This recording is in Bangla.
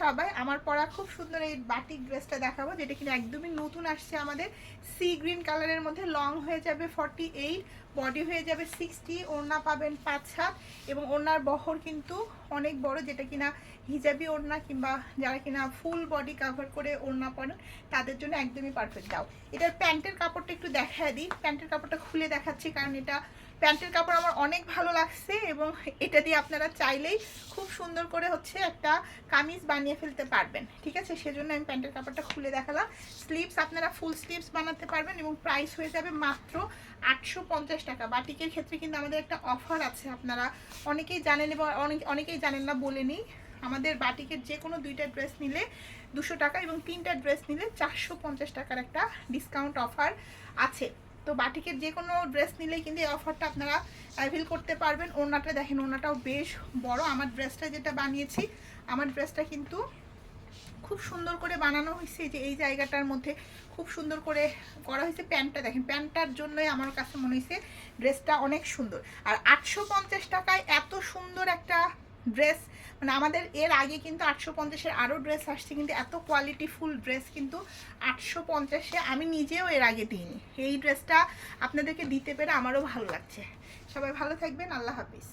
সবাই, আমার পরা খুব সুন্দর এই বাটিক ড্রেসটা দেখাবো, যেটা কিনা একদমই নতুন আসছে আমাদের। সি গ্রিন কালারের মধ্যে লং হয়ে যাবে ফর্টি এইট বডি হয়ে যাবে সিক্সটি ওড়না পাবেন পাঁচ সাত এবং ওড়নার বহর কিন্তু অনেক বড়, যেটা কিনা হিজাবি ওড়না কিংবা যারা কিনা ফুল বডি কাভার করে ওড়না পরেন, তাদের জন্য একদমই পারফেক্ট দাও এটার প্যান্টের কাপড়টা একটু দেখায় দিই। প্যান্টের কাপড়টা খুলে দেখাচ্ছি, কারণ এটা প্যান্টের কাপড় আমার অনেক ভালো লাগছে এবং এটা দিয়ে আপনারা চাইলেই খুব সুন্দর করে হচ্ছে একটা কামিজ বানিয়ে ফেলতে পারবেন, ঠিক আছে? সেজন্য আমি প্যান্টের কাপড়টা খুলে দেখালাম। স্লিভস আপনারা ফুল স্লিভস বানাতে পারবেন এবং প্রাইস হয়ে যাবে মাত্র আটশো পঞ্চাশ টাকা। বাটিকের ক্ষেত্রে কিন্তু আমাদের একটা অফার আছে, আপনারা অনেকেই জানেন এবং অনেক অনেকেই জানেন না বলে নিই। আমাদের বাটিকের যে কোনো দুইটা ড্রেস নিলে দুশো টাকা এবং তিনটা ড্রেস নিলে চারশো পঞ্চাশ টাকার একটা ডিসকাউন্ট অফার আছে। তো বাটিকের যে কোনো ড্রেস নিলেই কিন্তু এই অফারটা আপনারা অ্যাভেল করতে পারবেন। ওড়নাটা দেখেন, ওড়নাটাও বেশ বড়। আমার ড্রেসটা যেটা বানিয়েছি, আমার ড্রেসটা কিন্তু খুব সুন্দর করে বানানো হয়েছে। যে এই জায়গাটার মধ্যে খুব সুন্দর করে করা হয়েছে প্যান্টটা। দেখেন, প্যান্টটার জন্যই আমার কাছে মনে হয়েছে ড্রেসটা অনেক সুন্দর। আর আটশো পঞ্চাশ টাকায় এত সুন্দর একটা ড্রেস মানে আমাদের এর আগে কিন্তু আটশো পঞ্চাশের আরও ড্রেস আসছে, কিন্তু এত কোয়ালিটি ফুল ড্রেস কিন্তু আটশো পঞ্চাশে আমি নিজেও এর আগে দিইনি। এই ড্রেসটা আপনাদেরকে দিতে পেরে আমারও ভালো লাগছে। সবাই ভালো থাকবেন, আল্লাহ হাফিজ।